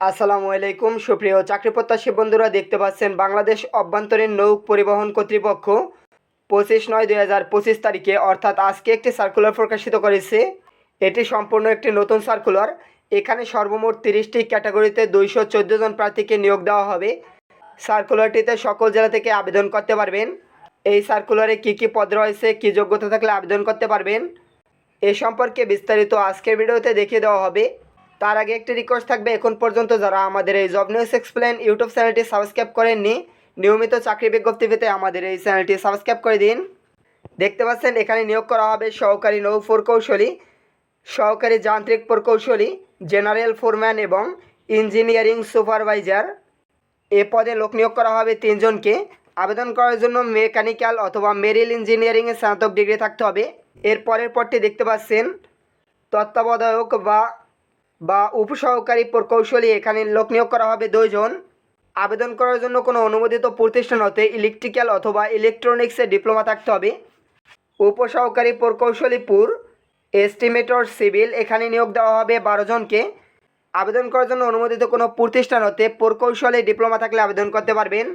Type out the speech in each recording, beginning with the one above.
আসসালামু আলাইকুম। সুপ্রিয় চাকরি প্রত্যাশী বন্ধুরা, দেখতে পাচ্ছেন বাংলাদেশ অভ্যন্তরীণ নৌক পরিবহন কর্তৃপক্ষ। পঁচিশ নয় দুই হাজার পঁচিশ তারিখে, অর্থাৎ আজকে একটি সার্কুলার প্রকাশিত করেছে। এটি সম্পূর্ণ একটি নতুন সার্কুলার এখানে সর্বমোট তিরিশটি ক্যাটাগরিতে দুইশো চোদ্দ জন প্রার্থীকে নিয়োগ দেওয়া হবে। সার্কুলারটিতে সকল জেলা থেকে আবেদন করতে পারবেন। এই সার্কুলারে কী কী পদ রয়েছে, কী যোগ্যতা থাকলে আবেদন করতে পারবেন? এ সম্পর্কে বিস্তারিত আজকের ভিডিওতে দেখিয়ে দেওয়া হবে। তার আগে একটি রিকোয়েস্ট থাকবে, এখন পর্যন্ত যারা আমাদের এই জব নিউজ এক্সপ্লেন ইউটিউব চ্যানেলটি সাবস্ক্রাইব করেননি, নিয়মিত চাকরি বিজ্ঞপ্তি পেতে আমাদের এই চ্যানেলটি সাবস্ক্রাইব করে দিন। দেখতে পাচ্ছেন, এখানে নিয়োগ করা হবে সহকারী নৌ প্রকৌশলী সহকারী যান্ত্রিক প্রকৌশলী জেনারেল ফোরম্যান এবং ইঞ্জিনিয়ারিং সুপারভাইজার এ পদে লোক নিয়োগ করা হবে তিনজনকে। আবেদন করার জন্য মেকানিক্যাল অথবা মেরিল ইঞ্জিনিয়ারিংয়ে স্নাতক ডিগ্রি থাকতে হবে। এর পরের পরটি দেখতে পাচ্ছেন, তত্ত্বাবধায়ক বা বা উপসহকারী প্রকৌশলী এখানে লোক নিয়োগ করা হবে দুইজন। আবেদন করার জন্য কোনো অনুমোদিত প্রতিষ্ঠান হতে ইলেকট্রিক্যাল অথবা ইলেকট্রনিক্সে ডিপ্লোমা থাকতে হবে। উপসহকারী প্রকৌশলীপুর এস্টিমেটর সিভিল এখানে নিয়োগ দেওয়া হবে বারো জনকে। আবেদন করার জন্য অনুমোদিত কোনো প্রতিষ্ঠান হতে প্রকৌশলে ডিপ্লোমা থাকলে আবেদন করতে পারবেন।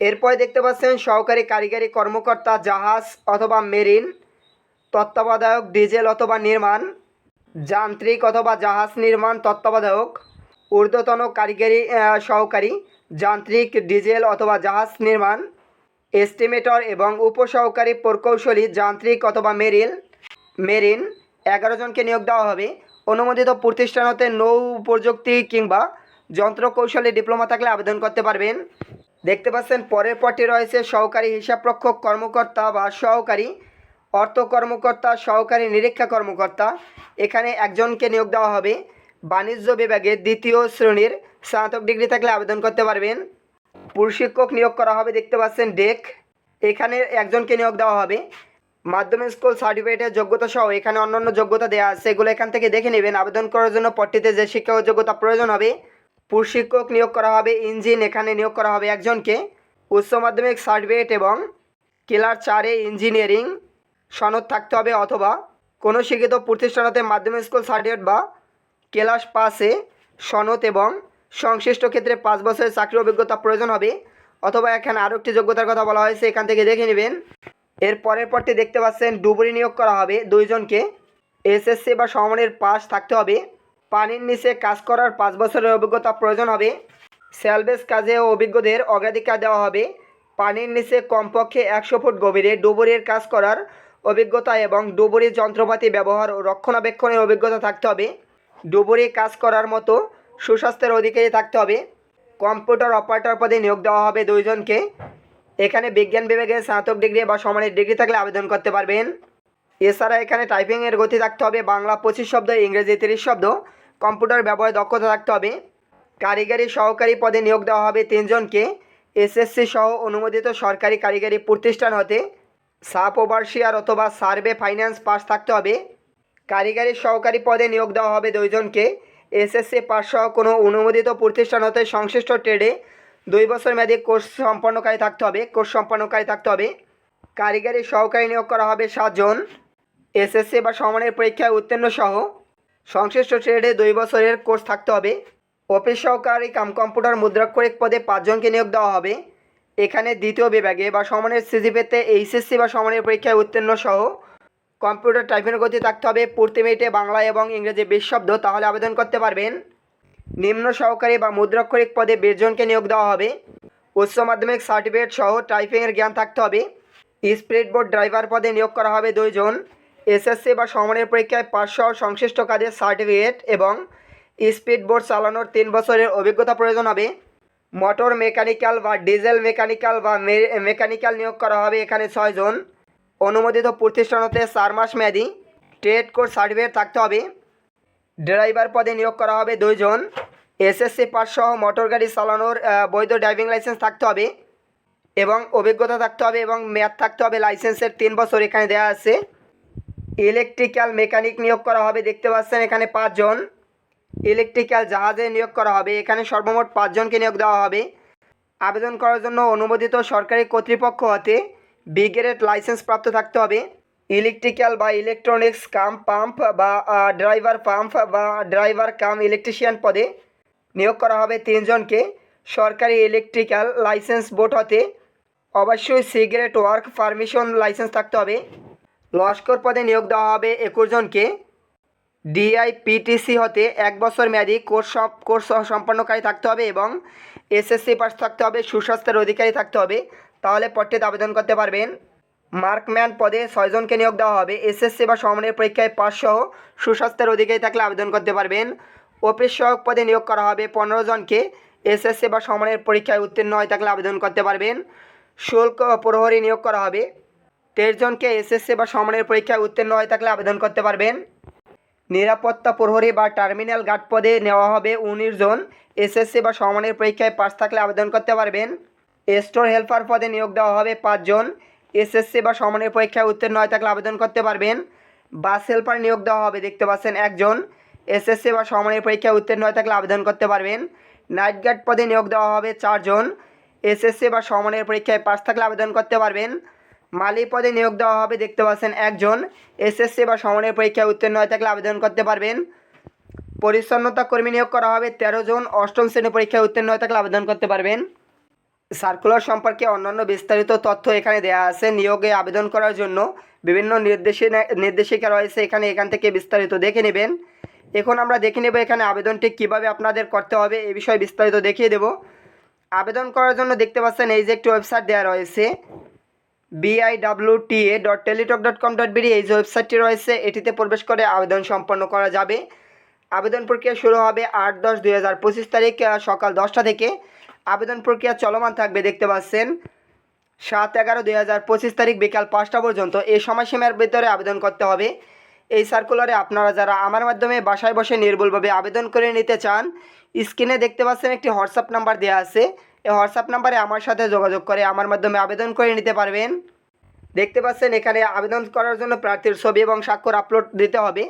এরপরে দেখতে পাচ্ছেন সহকারী কারিগরি কর্মকর্তা জাহাজ অথবা মেরিন, তত্ত্বাবধায়ক ডিজেল অথবা নির্মাণ যান্ত্রিক অথবা জাহাজ নির্মাণ তত্ত্বাবধায়ক, ঊর্ধ্বতন কারিগরি সহকারী, যান্ত্রিক, ডিজেল অথবা জাহাজ নির্মাণ, এস্টিমেটর এবং উপসহকারী প্রকৌশলী, যান্ত্রিক অথবা মেরিল, মেরিন এগারো জনকে নিয়োগ দেওয়া হবে। অনুমোদিত প্রতিষ্ঠান হতে নৌ প্রযুক্তি কিংবা যন্ত্র কৌশলে ডিপ্লোমা থাকলে আবেদন করতে পারবেন। দেখতে পাচ্ছেন, পরের পরটি রয়েছে সহকারী হিসাবরক্ষক কর্মকর্তা বা সহকারী অর্থ কর্মকর্তা, সহকারী নিরীক্ষা কর্মকর্তা। এখানে একজনকে নিয়োগ দেওয়া হবে। বাণিজ্য বিভাগে দ্বিতীয় শ্রেণির স্নাতক ডিগ্রি থাকলে আবেদন করতে পারবেন। প্রশিক্ষক নিয়োগ করা হবে, দেখতে পাচ্ছেন ডেক। এখানে একজনকে নিয়োগ দেওয়া হবে। মাধ্যমিক স্কুল সার্টিফিকেটের যোগ্যতা সহ এখানে অন্যান্য যোগ্যতা দেওয়া আছে। সেগুলো এখান থেকে দেখে নেবেন। আবেদন করার জন্য পট্টিতে যে শিক্ষা যোগ্যতা প্রয়োজন হবে, প্রশিক্ষক নিয়োগ করা হবে, ইঞ্জিন এখানে নিয়োগ করা হবে একজনকে। উচ্চ মাধ্যমিক সার্টিফিকেট এবং ক্লাস চারে ইঞ্জিনিয়ারিং। সনদ থাকতে হবে অথবা কোনো শিক্ষিত প্রতিষ্ঠানতে মাধ্যমিক স্কুল সার্টিফিকেট বা ক্লাস পাসে সনদ এবং সংশ্লিষ্ট ক্ষেত্রে পাঁচ বছরের চাকরি অভিজ্ঞতা প্রয়োজন হবে অথবা এখানে আরও একটি যোগ্যতার কথা বলা হয়েছে, এখান থেকে দেখে নেবেন। এর পরের পরটি দেখতে পাচ্ছেন, ডুবুরি নিয়োগ করা হবে। দুইজনকে এসএসসি বা সমমানের পাস থাকতে হবে। পানির নিচে কাজ করার পাঁচ বছরের অভিজ্ঞতা প্রয়োজন হবে। স্যালভেজ কাজে অভিজ্ঞদের অগ্রাধিকার দেওয়া হবে। পানির নিচে কমপক্ষে একশো ফুট গভীরে ডুবুরির কাজ করার অভিজ্ঞতা এবং ডুবুরির যন্ত্রপাতি ব্যবহার ও রক্ষণাবেক্ষণের অভিজ্ঞতা থাকতে হবে। ডুবুরি কাজ করার মতো সুস্বাস্থ্যের অধিকারী থাকতে হবে। কম্পিউটার অপারেটর পদে নিয়োগ দেওয়া হবে দুইজনকে। এখানে বিজ্ঞান বিভাগে স্নাতক ডিগ্রি বা সমানের ডিগ্রি থাকলে আবেদন করতে পারবেন। এছাড়া এখানে টাইপিংয়ের গতি থাকতে হবে, বাংলা পঁচিশ শব্দ, ইংরেজি তিরিশ শব্দ। কম্পিউটার ব্যবহারে দক্ষতা থাকতে হবে। কারিগরি সহকারী পদে নিয়োগ দেওয়া হবে তিনজনকে। এসএসসি সহ অনুমোদিত সরকারি কারিগরি প্রতিষ্ঠান হতে সাপ ওভারশিয়ার অথবা সার্ভে ফাইন্যান্স পাস থাকতে হবে। কারিগরি সহকারী পদে নিয়োগ দেওয়া হবে দুইজনকে। এসএসসি পাস সহ কোনো অনুমোদিত প্রতিষ্ঠান হতে সংশ্লিষ্ট ট্রেডে দুই বছর মেয়াদী কোর্স সম্পন্নকারী থাকতে হবে, কোর্স সম্পন্নকারী থাকতে হবে। কারিগরি সহকারী নিয়োগ করা হবে সাতজন এসএসসি বা সমানের পরীক্ষায় উত্তীর্ণ সহ সংশ্লিষ্ট ট্রেডে দুই বছরের কোর্স থাকতে হবে। অফিস সহকারী কাম কম্পিউটার মুদ্রাক্ষরিক পদে পাঁচজনকে নিয়োগ দেওয়া হবে। এখানে দ্বিতীয় বিভাগে বা সমানের সিজিপিতে এইচএসসি বা সমানের পরীক্ষায় উত্তীর্ণ সহ কম্পিউটার টাইপিংয়ের গতি থাকতে হবে প্রতি মিনিটে বাংলা এবং ইংরেজি বিশ শব্দ, তাহলে আবেদন করতে পারবেন। নিম্ন সহকারী বা মুদ্রাক্ষরিক পদে বিশ জনকে নিয়োগ দেওয়া হবে। উচ্চ মাধ্যমিক সার্টিফিকেট সহ টাইপিংয়ের জ্ঞান থাকতে হবে। স্পিড বোর্ড ড্রাইভার পদে নিয়োগ করা হবে দুইজন। এসএসসি বা সমানের পরীক্ষায় সহ সংশ্লিষ্ট কাজের সার্টিফিকেট এবং স্পিড বোর্ড চালানোর তিন বছরের অভিজ্ঞতা প্রয়োজন হবে। মোটর মেকানিক্যাল বা ডিজেল মেকানিক্যাল বা মেকানিক্যাল নিয়োগ করা হবে এখানে ছয়জন অনুমোদিত প্রতিষ্ঠান হতে চার মাস মেয়াদি। ট্রেড কোর্স সার্টিফিকেট থাকতে হবে। ড্রাইভার পদে নিয়োগ করা হবে দুইজন এসএসসি পাস সহ মোটর গাড়ি চালানোর বৈধ ড্রাইভিং লাইসেন্স থাকতে হবে এবং অভিজ্ঞতা থাকতে হবে এবং মেয়াদ থাকতে হবে লাইসেন্সের তিন বছর এখানে দেওয়া আছে। ইলেকট্রিক্যাল মেকানিক নিয়োগ করা হবে, দেখতে পাচ্ছেন এখানে পাঁচজন ইলেকট্রিক্যাল জাহাজে নিয়োগ করা হবে। এখানে সর্বমোট পাঁচজনকে নিয়োগ দেওয়া হবে। আবেদন করার জন্য অনুমোদিত সরকারি কর্তৃপক্ষ হতে বিগ্রেড লাইসেন্স প্রাপ্ত থাকতে হবে। ইলেকট্রিক্যাল বা ইলেকট্রনিক্স কাম পাম্প বা ড্রাইভার পাম্প বা ড্রাইভার কাম ইলেকট্রিশিয়ান পদে নিয়োগ করা হবে তিনজনকে। সরকারি ইলেকট্রিক্যাল লাইসেন্স বোর্ড হতে অবশ্যই সিগারেট ওয়ার্ক পারমিশন লাইসেন্স থাকতে হবে। লস্কর পদে নিয়োগ দেওয়া হবে একুশ জনকে। ডিআইপিটিসি হতে এক বছর মেয়াদি কোর্স কোর্স সম্পন্নকারী থাকতে হবে এবং এসএসসি পাস থাকতে হবে, সুস্বাস্থ্যের অধিকারী থাকতে হবে। তাহলে পদটিতে আবেদন করতে পারবেন। মার্কম্যান পদে ছয়জনকে নিয়োগ দেওয়া হবে। এসএসসি বা সমানের পরীক্ষায় পাস সহ সুস্বাস্থ্যের অধিকারী থাকলে আবেদন করতে পারবেন। অফিস সহায়ক পদে নিয়োগ করা হবে পনেরো জনকে। এসএসসি বা সমানের পরীক্ষায় উত্তীর্ণ হয়ে থাকলে আবেদন করতে পারবেন। শুল্ক প্রহরী নিয়োগ করা হবে। তেইশ জনকে এসএসসি বা সমানের পরীক্ষায় উত্তীর্ণ হয়ে থাকলে আবেদন করতে পারবেন। নিরাপত্তা প্রহরী বা টার্মিনাল গার্ড পদে নেওয়া হবে উনিশ জন। এসএসসি বা সমানের পরীক্ষায় পাস থাকলে আবেদন করতে পারবেন। স্টোর হেল্পার পদে নিয়োগ দেওয়া হবে পাঁচজন এসএসসি বা সমানের পরীক্ষায় উত্তীর্ণ হয়ে থাকলে আবেদন করতে পারবেন। বাস হেল্পার নিয়োগ দেওয়া হবে, দেখতে পাচ্ছেন একজন। এসএসসি বা সমানের পরীক্ষায় উত্তীর্ণ হয়ে থাকলে আবেদন করতে পারবেন। নাইট গার্ড পদে নিয়োগ দেওয়া হবে চারজন এসএসসি বা সমানের পরীক্ষায় পাস থাকলে আবেদন করতে পারবেন। মালি পদে নিয়োগ দেওয়া হবে, দেখতে পাচ্ছেন একজন এসএসসি বা সমানের পরীক্ষায় উত্তীর্ণ হয়ে থাকলে আবেদন করতে পারবেন। পরিচ্ছন্নতা কর্মী নিয়োগ করা হবে, তেরো জন অষ্টম শ্রেণি পরীক্ষায় উত্তীর্ণ হয়ে থাকলে আবেদন করতে পারবেন। সার্কুলার সম্পর্কে অন্যান্য বিস্তারিত তথ্য এখানে দেওয়া আছে। নিয়োগে আবেদন করার জন্য বিভিন্ন নির্দেশিনা নির্দেশিকা রয়েছে, এখানে এখান থেকে বিস্তারিত দেখে নেবেন। এখন আমরা দেখে নেব এখানে আবেদনটি কীভাবে আপনাদের করতে হবে, এ বিষয়ে বিস্তারিত দেখিয়ে দেব। আবেদন করার জন্য দেখতে পাচ্ছেন এই যে একটি ওয়েবসাইট দেওয়া রয়েছে। BIWTA dot Teletalk dot com dot BD এই যে ওয়েবসাইটটি রয়েছে, এটিতে প্রবেশ করে আবেদন সম্পন্ন করা যাবে। আবেদন প্রক্রিয়া শুরু হবে আট দশ দুই হাজার পঁচিশ তারিখ সকাল দশটা থেকে। আবেদন প্রক্রিয়া চলমান থাকবে, দেখতে পাচ্ছেন, সাত এগারো দুই হাজার পঁচিশ তারিখ বিকাল পাঁচটা পর্যন্ত। এই সময়সীমার ভিতরে আবেদন করতে হবে। এই সার্কুলারে আপনারা যারা আমার মাধ্যমে বাসায় বসে নির্ভুলভাবে আবেদন করে নিতে চান স্ক্রিনে দেখতে পাচ্ছেন একটি হোয়াটসঅ্যাপ নাম্বার দেওয়া আছে। এই হোয়াটসঅ্যাপ নাম্বারে আমার সাথে যোগাযোগ করে, আমার মাধ্যমে আবেদন করে নিতে পারবেন। দেখতে পাচ্ছেন এখানে আবেদন করার জন্য প্রার্থীর ছবি এবং স্বাক্ষর আপলোড দিতে হবে।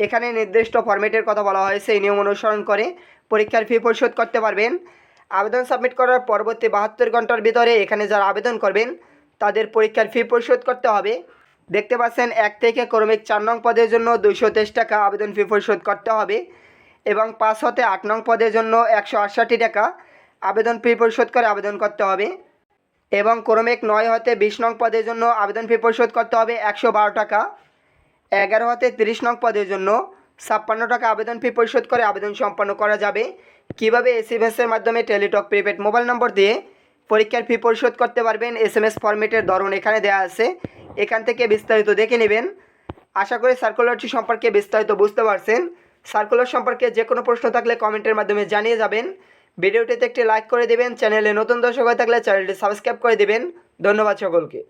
এখানে নির্দিষ্ট ফরম্যাটের কথা বলা হয়েছে, এই নিয়ম অনুসরণ করে পরীক্ষার ফি পরিশোধ করতে পারবেন। আবেদন সাবমিট করার পরবর্তী বাহাত্তর ঘণ্টার ভিতরে এখানে যারা আবেদন করবেন, তাদের পরীক্ষার ফি পরিশোধ করতে হবে। দেখতে পাচ্ছেন এক থেকে ক্রমিক চার নং পদের জন্য দুইশো তেইশ টাকা আবেদন ফি পরিশোধ করতে হবে এবং পাঁচ হতে আট নং পদের জন্য একশো আটষট্টি টাকা আবেদন ফি পরিশোধ করে আবেদন করতে হবে। এবং ক্রমিক নয় হতে বিশ নং পদের জন্য আবেদন ফি পরিশোধ করতে হবে একশো বারো টাকা। এগারো হতে তিরিশ নং পদের জন্য ছাপ্পান্ন টাকা আবেদন ফি পরিশোধ করে আবেদন সম্পন্ন করা যাবে। কীভাবে এসএমএসের মাধ্যমে টেলিটক প্রিপেড মোবাইল নম্বর দিয়ে পরীক্ষার ফি পরিশোধ করতে পারবেন? এস এম এস ফরম্যাটের ধরন এখানে দেওয়া আছে। এখান থেকে বিস্তারিত দেখে নেবেন। আশা করি সার্কুলারটি সম্পর্কে বিস্তারিত বুঝতে পারছেন। সার্কুলার সম্পর্কে যে কোনো প্রশ্ন থাকলে কমেন্টের মাধ্যমে জানিয়ে যাবেন। ভিডিওটিতে একটি লাইক করে দেবেন চ্যানেলে নতুন দর্শক হয়ে থাকলে চ্যানেলটি সাবস্ক্রাইব করে দেবেন। ধন্যবাদ সকলকে।